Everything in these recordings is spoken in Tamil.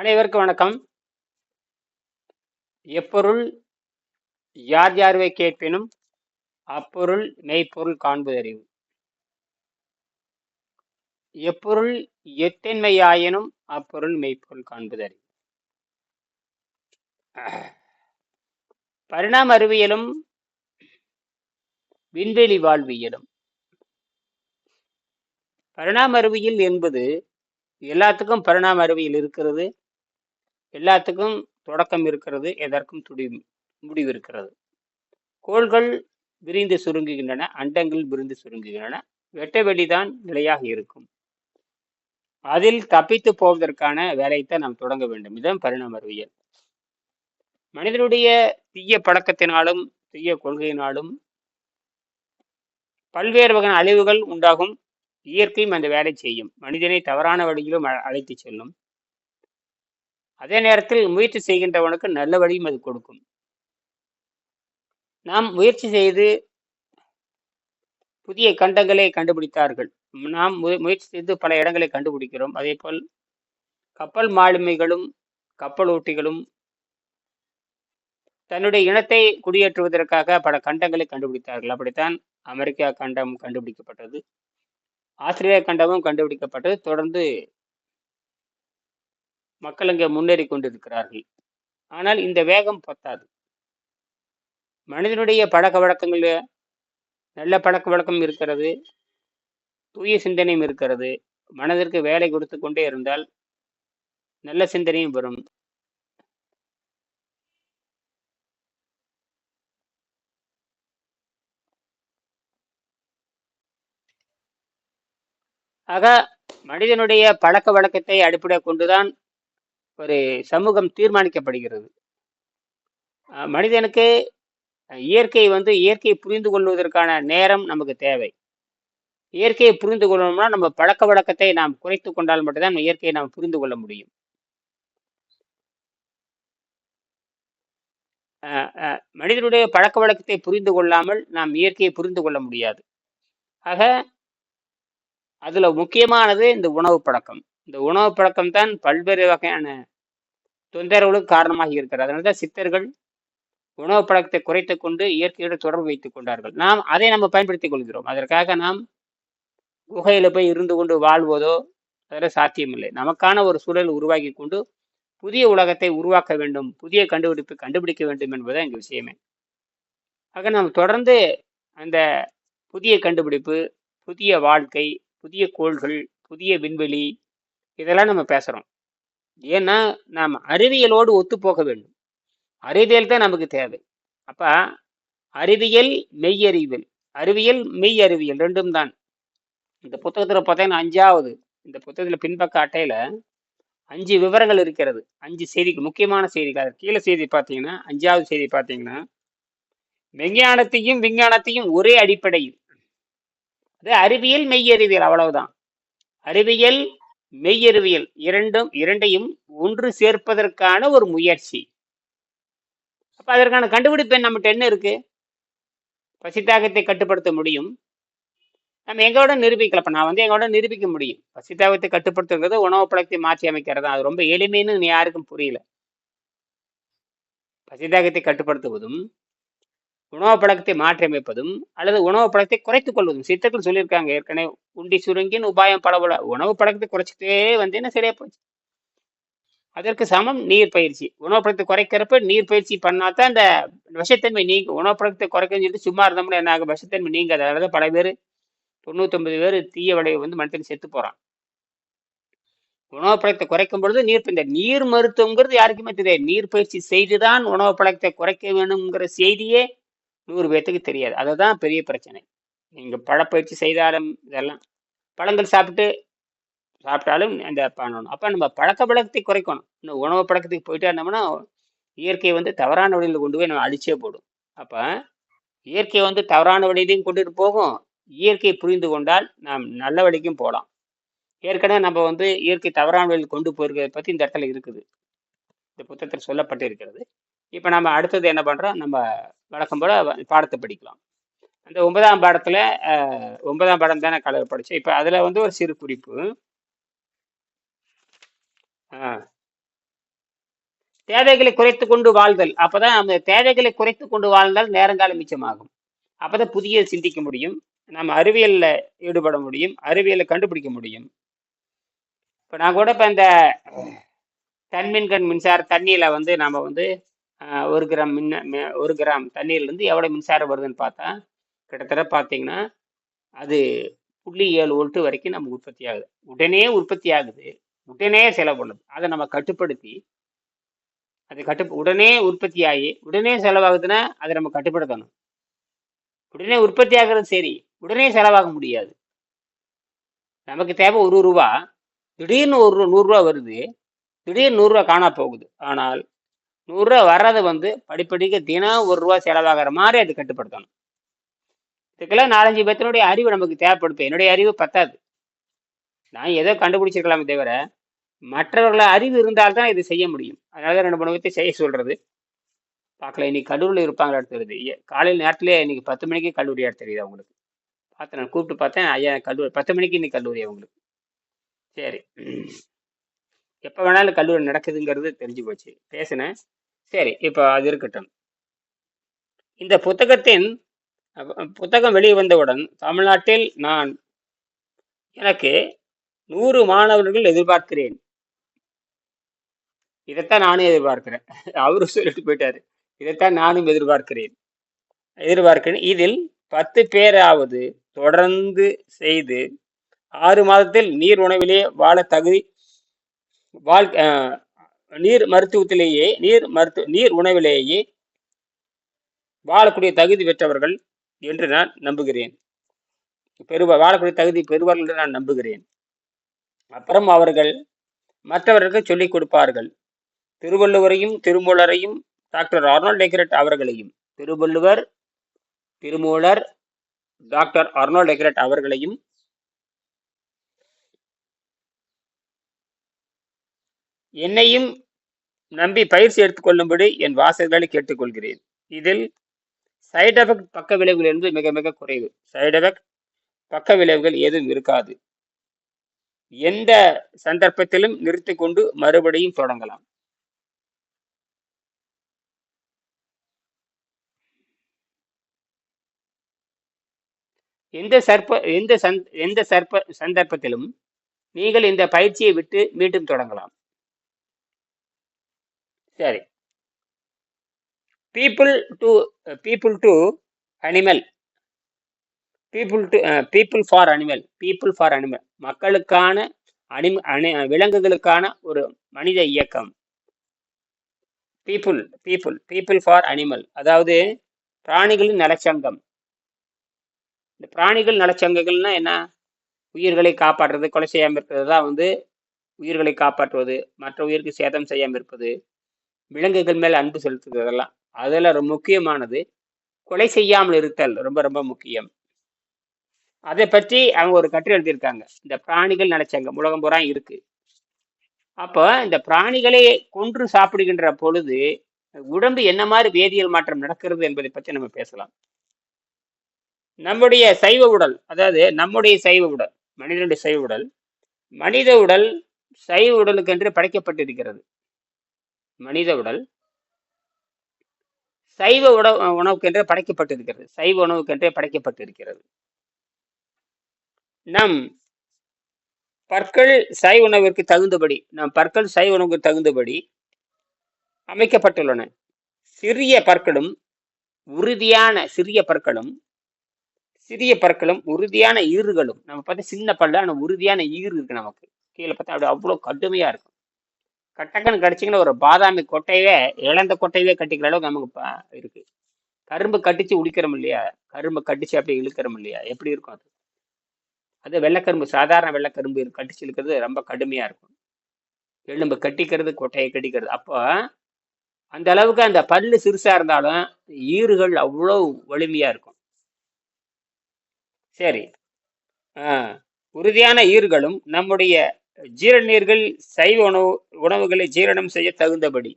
அனைவருக்கும் வணக்கம். எப்பொருள் யார் யார்வை கேட்பினும் அப்பொருள் மெய்ப்பொருள் காண்பதறிவு. எப்பொருள் எத்தன்மையாயினும் அப்பொருள் மெய்ப்பொருள் காண்பதறிவு. பரிணாம அறிவியலும் விண்வெளி வாழ்வியலும். பரிணாம அறிவியல் என்பது எல்லாத்துக்கும் பரிணாம அறிவியல் இருக்கிறது. எல்லாத்துக்கும் தொடக்கம் இருக்கிறது எதற்கும் துடி முடிவு இருக்கிறது கோள்கள் விரிந்து சுருங்குகின்றன அண்டங்கள் விரிந்து சுருங்குகின்றன வெட்ட வெளிதான் நிலையாக இருக்கும். அதில் தப்பித்து போவதற்கான வேலையைத்தான் நாம் தொடங்க வேண்டும். இதுதான் பரிணாம அறிவியல். மனிதனுடைய தீய பழக்கத்தினாலும் தீய கொள்கையினாலும் பல்வேறு வகையான அழிவுகள் உண்டாகும். இயற்கையும் அந்த வேலை செய்யும். மனிதனை தவறான வழியிலும் அழைத்து செல்லும். அதே நேரத்தில் முயற்சி செய்கின்றவனுக்கு நல்ல வழியும் அது கொடுக்கும். நாம் முயற்சி செய்து புதிய கண்டங்களை கண்டுபிடித்தார்கள். நாம் முயற்சி செய்து பல இடங்களை கண்டுபிடிக்கிறோம். அதே போல் கப்பல் மாலுமிகளும் கப்பல் ஓட்டிகளும் தன்னுடைய இனத்தை குடியேற்றுவதற்காக பல கண்டங்களை கண்டுபிடித்தார்கள். அப்படித்தான் அமெரிக்கா கண்டம் கண்டுபிடிக்கப்பட்டது. ஆஸ்திரேலியா கண்டமும் கண்டுபிடிக்கப்பட்டது. தொடர்ந்து மக்கள் இங்கே முன்னேறி கொண்டிருக்கிறார்கள். ஆனால் இந்த வேகம் பத்தாது. மனிதனுடைய பழக்க வழக்கங்களில் நல்ல பழக்க வழக்கம் இருக்கிறது தூய சிந்தனையும் இருக்கிறது. மனதிற்கு வேலை கொடுத்து கொண்டே இருந்தால் நல்ல சிந்தனையும் வரும். ஆக மனிதனுடைய பழக்க வழக்கத்தை அடிப்படையாக கொண்டுதான் ஒரு சமூகம் தீர்மானிக்கப்படுகிறது. மனிதனுக்கு இயற்கை வந்து இயற்கையை புரிந்து கொள்வதற்கான நேரம் நமக்கு தேவை. இயற்கையை புரிந்து கொள்ளணும்னா நம்ம பழக்க வழக்கத்தை நாம் குறைத்து கொண்டால் மட்டும்தான் இயற்கையை நாம் புரிந்து கொள்ள முடியும். அஹ், மனிதனுடைய பழக்க வழக்கத்தை புரிந்து கொள்ளாமல் நாம் இயற்கையை புரிந்து கொள்ள முடியாது. ஆக அதுல முக்கியமானது இந்த உணவு பழக்கம். இந்த உணவு பழக்கம் தான் பல்வேறு வகையான தொந்தரவுகளுக்கு காரணமாக இருக்கிறது. அதனால தான் சித்தர்கள் உணவு பழக்கத்தை குறைத்து கொண்டு இயற்கையோடு தொடர்பு வைத்துக் கொண்டார்கள். நாம் அதை நம்ம பயன்படுத்திக் கொள்கிறோம். அதற்காக நாம் குகையில போய் இருந்து கொண்டு வாழ்வதோ அதெல்லாம் சாத்தியமில்லை. நமக்கான ஒரு சூழல் உருவாக்கி கொண்டு புதிய உலகத்தை உருவாக்க வேண்டும் புதிய கண்டுபிடிப்பு கண்டுபிடிக்க வேண்டும் என்பதுதான் எங்கள் விஷயமே. ஆக நாம் தொடர்ந்து அந்த புதிய கண்டுபிடிப்பு புதிய வாழ்க்கை புதிய கோள்கள் புதிய விண்வெளி இதெல்லாம் நம்ம பேசுகிறோம் ஏன்னா நாம் அறிவியலோடு ஒத்து போக வேண்டும். அறிவியல் தான் நமக்கு தேவை. அப்ப அறிவியல் மெய்யறிவியல். அறிவியல் மெய் அறிவியல் ரெண்டும் தான். இந்த புத்தகத்துல பார்த்தீங்கன்னா அஞ்சாவது இந்த புத்தகத்துல பின்பக்க அட்டையில அஞ்சு விவரங்கள் இருக்கிறது. அஞ்சு செய்திக்கு முக்கியமான செய்திகள். அது கீழே செய்தி பார்த்தீங்கன்னா அஞ்சாவது செய்தி பார்த்தீங்கன்னா விஞ்ஞானத்தையும் விஞ்ஞானத்தையும் ஒரே அடிப்படையில். அது அறிவியல் மெய்யறிவியல் அவ்வளவுதான். அறிவியல் மெய்யறிவியல் இரண்டும் இரண்டையும் ஒன்று சேர்ப்பதற்கான ஒரு முயற்சி. அப்ப அதற்கான கண்டுபிடிப்பு நம்மகிட்ட என்ன இருக்கு? பசித்தாகத்தை கட்டுப்படுத்த முடியும். நம்ம எங்களோட நிரூபிக்கலாம் இப்போ நான் வந்து எங்களோட நிரூபிக்க முடியும். பசித்தாகத்தை கட்டுப்படுத்துறது உணவு பழக்கத்தை மாற்றி அமைக்கிறது? தான். அது ரொம்ப எளிமைன்னு யாருக்கும் புரியல. பசித்தாகத்தை கட்டுப்படுத்துவதும் உணவு பழக்கத்தை மாற்றியமைப்பதும் அல்லது உணவு பழக்கத்தை குறைத்துக் கொள்வதும். சித்தர்கள் சொல்லியிருக்காங்க ஏற்கனவே உண்டி சுருங்கின் உபாயம் பலபல உணவு பழக்கத்தை குறைச்சிட்டே வந்தேன்னா சரியா போச்சு? அதற்கு சமம் நீர் பயிற்சி. உணவு பழக்கத்தை குறைக்கிறப்ப நீர் பயிற்சி பண்ணாதான் அந்த விஷத்தன்மை நீங்க உணவு பழக்கத்தை குறைக்கன்னு சொல்லிட்டு சும்மா இருந்தோம்னா என்ன ஆகும்? விஷத்தன்மை நீங்க அதனால பல பேர் தொண்ணூத்தொன்பது பேர் தீய விளைவு வந்து மனிதன் செத்து போறான். உணவு பழக்கத்தை குறைக்கும் பொழுது நீர் இந்த நீர் மருத்துவங்கிறது யாருக்குமே தெரியாது. நீர் பயிற்சி செய்துதான் உணவு பழக்கத்தை குறைக்க வேணுங்கிற செய்தியே நூறு பேர்த்துக்கு தெரியாது. அதுதான் பெரிய பிரச்சனை. நீங்கள் பழப்பயிற்சி செய்தாலும் இதெல்லாம் பழங்கள் சாப்பிட்டு சாப்பிட்டாலும் இந்த பண்ணணும். அப்போ நம்ம பழக்க பழக்கத்தை குறைக்கணும். இன்னும் உணவு பழக்கத்துக்கு போயிட்டே இருந்தோம்னா இயற்கை வந்து தவறான வழியில் கொண்டு போய் நம்ம அழிச்சே போடும். அப்போ இயற்கை வந்து தவறான வழியிலையும் கொண்டுட்டு போகும். இயற்கையை புரிந்து கொண்டால் நாம் நல்ல வழிக்கும் போகலாம். ஏற்கனவே நம்ம வந்து இயற்கை தவறான வழியில் கொண்டு போயிருக்கிறத பற்றி இந்த இடத்துல இருக்குது. இந்த புத்தகத்தில் சொல்லப்பட்டு இருக்கிறது இப்போ நம்ம அடுத்தது என்ன பண்ணுறோம் நம்ம வழக்கம் போல பாடத்தை படிக்கலாம். அந்த ஒன்பதாம் பாடத்தில் ஒன்பதாம் பாடம் தானே கலர் படிச்சோம். இப்போ அதில் வந்து ஒரு சிறு குறிப்பு. தேவைகளை குறைத்து கொண்டு வாழ்தல். அப்பதான் அந்த தேவைகளை குறைத்து கொண்டு வாழ்ந்தால் நேரங்காலம் மிச்சமாகும். அப்பதான் புதிய சிந்திக்க முடியும். நம்ம அறிவியலில் ஈடுபட முடியும். அறிவியலை கண்டுபிடிக்க முடியும். இப்போ நான் கூட இப்போ இந்த தன்மின்கண் மின்சார தண்ணியில் வந்து நம்ம வந்து ஒரு கிராம் மின்ன மி- ஒரு கிராம் தண்ணீர்லேருந்து எவ்வளோ மின்சாரம் வருதுன்னு பார்த்தா கிட்டத்தட்ட பார்த்தீங்கன்னா அது புள்ளி ஏழு வோல்ட் வரைக்கும் நமக்கு உற்பத்தி ஆகுது. உடனே உற்பத்தி ஆகுது. உடனே செலவு பண்ணுது. அதை நம்ம கட்டுப்படுத்தி அது கட்டு உடனே உற்பத்தி ஆகி உடனே செலவாகுதுன்னா அதை நம்ம கட்டுப்படுத்தணும். உடனே உற்பத்தி ஆகிறது சரி. உடனே செலவாக முடியாது. நமக்கு தேவை ஒரு ரூபா. திடீர்னு ஒரு நூறுரூவா வருது. திடீர்னு நூறுரூவா காணா போகுது. ஆனால் நூறுரூவா வர்றதை வந்து படிப்படிக்க தினம் ஒரு ரூபா செலவாகிற மாதிரி அது கட்டுப்படுத்தணும். இதுக்கெல்லாம் நாலஞ்சு பேத்தினுடைய அறிவு நமக்கு தேவைப்படுது. என்னுடைய அறிவு பத்தாது. நான் ஏதோ கண்டுபிடிச்சிருக்கலாமே தவிர மற்றவர்கள அறிவு இருந்தால்தான் இது செய்ய முடியும். அதனால தான் ரெண்டு மூணு பேர்த்தை செய்ய சொல்றது. பார்க்கல இன்னைக்கு கல்லூரியில் இருப்பாங்களான்னு தெரியுது. ஏ- காலையில் நேரத்திலே இன்னைக்கு பத்து மணிக்கு கல்லூரியா தெரியுது அவங்களுக்கு பார்த்து நான் கூப்பிட்டு பார்த்தேன் ஐயா கல்லூரி பத்து மணிக்கு இன்னைக்கு கல்லூரி அவங்களுக்கு. சரி. எப்போ வேணாலும் கல்லூரி நடக்குதுங்கிறது தெரிஞ்சு போச்சு. பேசினேன். சரி இப்போ அது இருக்கட்டும். இந்த புத்தகத்தின் புத்தகம் வெளியே வந்தவுடன் தமிழ்நாட்டில் நான் எனக்கு நூறு மாணவர்கள் எதிர்பார்க்கிறேன். இதைத்தான் நானும் எதிர்பார்க்கிறேன். அவரு சொல்லிட்டு போயிட்டாரு. இதைத்தான் நானும் எதிர்பார்க்கிறேன். எதிர்பார்க்கிறேன். இதில் பத்து பேராவது தொடர்ந்து செய்து ஆறு மாதத்தில் நீர் உணவிலே வாழ தகுதி வாழ் அஹ், நீர் மருத்துவத்திலேயே நீர் மருத்துவ நீர் உணவிலேயே வாழக்கூடிய தகுதி பெற்றவர்கள் என்று நான் நம்புகிறேன். பெறுவ வாழக்கூடிய தகுதி பெறுவார்கள் என்று நான் நம்புகிறேன். அப்புறம் அவர்கள் மற்றவர்களுக்கு சொல்லிக் கொடுப்பார்கள். திருவள்ளுவரையும் திருமூலரையும் டாக்டர் அர்னால்ட் டெக்ரட் அவர்களையும். திருவள்ளுவர் திருமூலர் டாக்டர் அர்னால்ட் டெக்ரட் அவர்களையும் என்னையும் நம்பி பயிற்சி எடுத்துக்கொள்ளும்படி என் வாசகர்களை கேட்டுக்கொள்கிறேன். இதில் சைடு எஃபெக்ட் பக்க விளைவுகள் என்பது மிக மிக குறைவு. சைடு எஃபெக்ட் பக்க விளைவுகள் எதுவும் இருக்காது. எந்த சந்தர்ப்பத்திலும் நிறுத்திக் கொண்டு மறுபடியும் தொடங்கலாம். எந்த சர்ப்ப எந்த சந்த் எந்த சர்ப்ப சந்தர்ப்பத்திலும் நீங்கள் இந்த பயிற்சியை விட்டு மீண்டும் தொடங்கலாம். சரி. People to people to animal people to people for animal people for animal மக்களுக்கான அனி அணி விலங்குகளுக்கான ஒரு மனித இயக்கம். People people people for animal அதாவது பிராணிகளின் நலச்சங்கம். இந்த பிராணிகள் நலச்சங்கங்கள்னா என்ன? உயிர்களை காப்பாற்றுறது கொலை செய்யாமல் இருக்கிறது தான் வந்து உயிர்களை காப்பாற்றுவது. மற்ற உயிருக்கு சேதம் செய்யாமல் இருப்பது. விலங்குகள் மேல் அன்பு செலுத்துறது அதெல்லாம். அதில் ரொம்ப முக்கியமானது கொலை செய்யாமல் இருத்தல் ரொம்ப ரொம்ப முக்கியம். அதை பற்றி அவங்க ஒரு கட்டுரை எழுதியிருக்காங்க. இந்த பிராணிகள் நினைச்சாங்க உலகம் பூரா இருக்கு. அப்போ இந்த பிராணிகளை கொன்று சாப்பிடுகின்ற பொழுது உடம்பு என்ன மாதிரி வேதியியல் மாற்றம் நடக்கிறது என்பதை பற்றி நம்ம பேசலாம். நம்முடைய சைவ உடல் அதாவது நம்முடைய சைவ உடல் மனிதனுடைய சைவ உடல் மனித உடல் சைவ உடலுக்கென்று படைக்கப்பட்டிருக்கிறது. மனித உடல். சைவ உணவு உணவுக்கென்றே படைக்கப்பட்டிருக்கிறது. சைவ உணவுக்கென்றே படைக்கப்பட்டிருக்கிறது. நம் பற்கள் சைவ உணவிற்கு தகுந்தபடி நம் பற்கள் சைவ உணவுக்கு தகுந்தபடி அமைக்கப்பட்டுள்ளன. சிறிய பற்களும் உறுதியான சிறிய பற்களும் சிறிய பற்களும் உறுதியான ஈறுகளும். நம்ம பார்த்தா சின்ன பல்ல ஆனால் உறுதியான ஈறு இருக்கு நமக்கு. கீழே பார்த்தா அப்படி அவ்வளோ கடுமையா இருக்கும். கட்டக்கன்னு கடிச்சிங்கன்னா ஒரு பாதாமி கொட்டையவே இழந்த கொட்டையவே கட்டிக்கிற அளவுக்கு நமக்கு இருக்கு. கரும்பு கட்டிச்சு உடிக்கிறோம் இல்லையா? கரும்பு கட்டிச்சு அப்படியே இழுக்கிறோம் இல்லையா? எப்படி இருக்கும் அது? அது வெள்ளைக்கரும்பு சாதாரண வெள்ளக்கரும்பு கட்டிச்சு இழுக்கிறது ரொம்ப கடுமையா இருக்கும். எலும்பு கட்டிக்கிறது கொட்டையை கட்டிக்கிறது அப்போ அந்த அளவுக்கு அந்த பல்லு சிறுசா இருந்தாலும் ஈறுகள் அவ்வளோ வலிமையா இருக்கும். சரி. உறுதியான ஈறுகளும் நம்முடைய ஜீரணீர்கள் சைவ உணவு உணவுகளை ஜீரணம் செய்ய தகுந்தபடி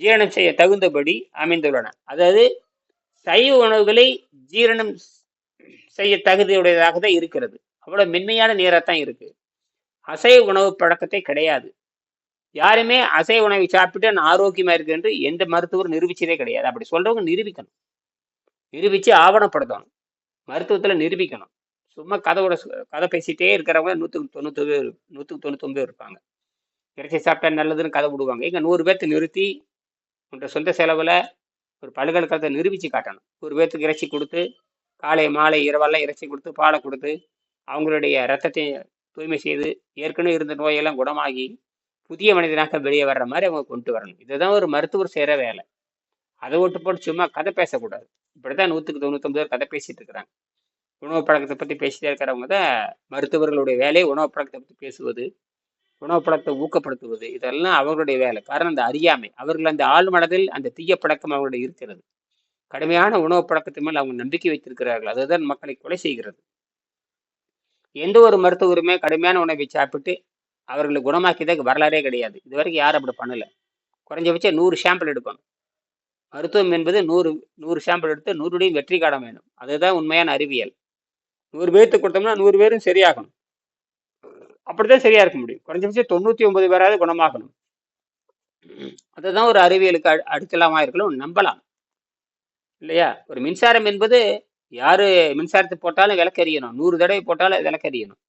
ஜீரணம் செய்ய தகுந்தபடி அமைந்துள்ளன. அதாவது சைவ உணவுகளை ஜீரணம் செய்ய தகுதியுடையதாக தான் இருக்கிறது. அவ்வளவு மென்மையான நீராக தான் இருக்கு. அசைவ உணவு பழக்கத்தை கிடையாது. யாருமே அசைவ உணவை சாப்பிட்டு நான் ஆரோக்கியமா இருக்கு என்று எந்த மருத்துவரும் நிரூபிச்சதே கிடையாது. அப்படி சொல்றவங்க நிரூபிக்கணும். நிரூபிச்சு ஆவணப்படுத்தணும். மருத்துவத்துல நிரூபிக்கணும். சும்மா கதையோட கதை பேசிட்டே இருக்கிறவங்க நூற்றுக்கு தொண்ணூத்தொம்பது பேர் நூற்றுக்கு தொண்ணூத்தொம்பது பேர் இருப்பாங்க. இறைச்சி சாப்பிட்டா நல்லதுன்னு கதை விடுவாங்க இங்கே நூறு பேர்த்து நிறுத்தி உன்ற சொந்த செலவில் ஒரு பல்கலைக்கழகத்தை நிரூபித்து காட்டணும். ஒரு பேர்த்துக்கு இறைச்சி கொடுத்து காலை மாலை இரவெல்லாம் இறைச்சி கொடுத்து பாலை கொடுத்து அவங்களுடைய ரத்தத்தை தூய்மை செய்து ஏற்கனவே இருந்த நோயெல்லாம் குணமாகி புதிய மனிதனாக வெளியே வர்ற மாதிரி அவங்க கொண்டு வரணும். இதுதான் ஒரு மருத்துவர் செய்கிற வேலை. அதை விட்டு போட்டு சும்மா கதை பேசக்கூடாது. இப்படி தான் நூற்றுக்கு தொண்ணூத்தொம்பது பேர் கதை பேசிட்டு இருக்கிறாங்க. உணவு பழக்கத்தை பற்றி பேசிட்டே இருக்கிறவங்க தான் மருத்துவர்களுடைய வேலையை உணவு பழக்கத்தை பற்றி பேசுவது உணவு பழக்கத்தை ஊக்கப்படுத்துவது இதெல்லாம் அவர்களுடைய வேலை. காரணம் அந்த அறியாமை. அவர்கள் அந்த ஆள் மனதில் அந்த தீய பழக்கம் அவர்களுடைய இருக்கிறது. கடுமையான உணவு பழக்கத்தின் மேல் அவங்க நம்பிக்கை வைத்திருக்கிறார்கள். அதுதான் மக்களை கொலை செய்கிறது. எந்த ஒரு மருத்துவருமே கடுமையான உணவை சாப்பிட்டு அவர்களை குணமாக்கியதாக வரலாறே கிடையாது. இது வரைக்கும் யாரும் அப்படி பண்ணலை. குறைஞ்சபட்சம் நூறு சாம்பிள் எடுக்கணும் மருத்துவம் என்பது நூறு நூறு சாம்பிள் எடுத்து நூறுடையும் வெற்றி காண வேணும். அதுதான் உண்மையான அறிவியல். நூறு பேர்த்துக்கு கொடுத்தோம்னா நூறு பேரும் சரியாகணும். அப்படித்தான் சரியா இருக்க முடியும். குறைஞ்சபட்சம் தொண்ணூத்தி ஒன்பது பேராவது குணமாகணும். அதுதான் ஒரு அறிவியலுக்கு அடி- அடித்தளமா இருக்கணும் நம்பலாம். இல்லையா? ஒரு மின்சாரம் என்பது யாரு மின்சாரத்தை போட்டாலும் விலக்கறியணும் நூறு தடவை போட்டாலும் விலக்கறியணும்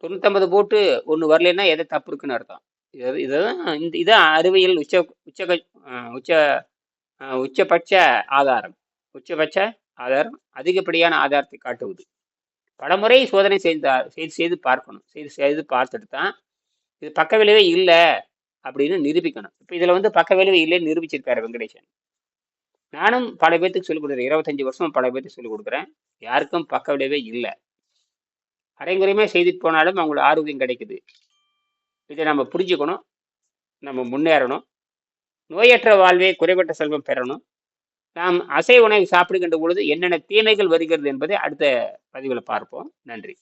தொண்ணூத்தொன்பது போட்டு ஒன்று வரலைன்னா எதை தப்பு இருக்குன்னு அர்த்தம். இது இதுதான் இந்த இதான் அறிவியல் உச்ச உச்ச உச்ச உச்சபட்ச ஆதாரம். உச்சபட்ச ஆதாரம் அதிகப்படியான ஆதாரத்தை காட்டுவது. பலமுறை சோதனை செய்து செய்து செய்து பார்க்கணும். செய்து செய்து பார்த்துட்டு தான் இது பக்க விளைவே இல்லை அப்படின்னு நிரூபிக்கணும். இப்போ இதில் வந்து பக்க விளைவு இல்லைன்னு நிரூபிச்சிருக்காரு வெங்கடேசன். நானும் பல பேர்த்துக்கு சொல்லிக் கொடுக்குறேன். இருபத்தஞ்சு வருஷம் பல பேர்த்துக்கு சொல்லிக் கொடுக்குறேன். யாருக்கும் பக்க விளைவே இல்லை. அரைங்குறையுமே செய்துட்டு போனாலும் அவங்களுக்கு ஆரோக்கியம் கிடைக்குது. இதை நம்ம புரிஞ்சுக்கணும். நம்ம முன்னேறணும். நோயற்ற வாழ்வே குறைபட்ட செல்வம் பெறணும். நாம் அசை உணவை சாப்பிடுகின்ற பொழுது என்னென்ன தீமைகள் வருகிறது என்பதை அடுத்த பதிவில் பார்ப்போம். நன்றி.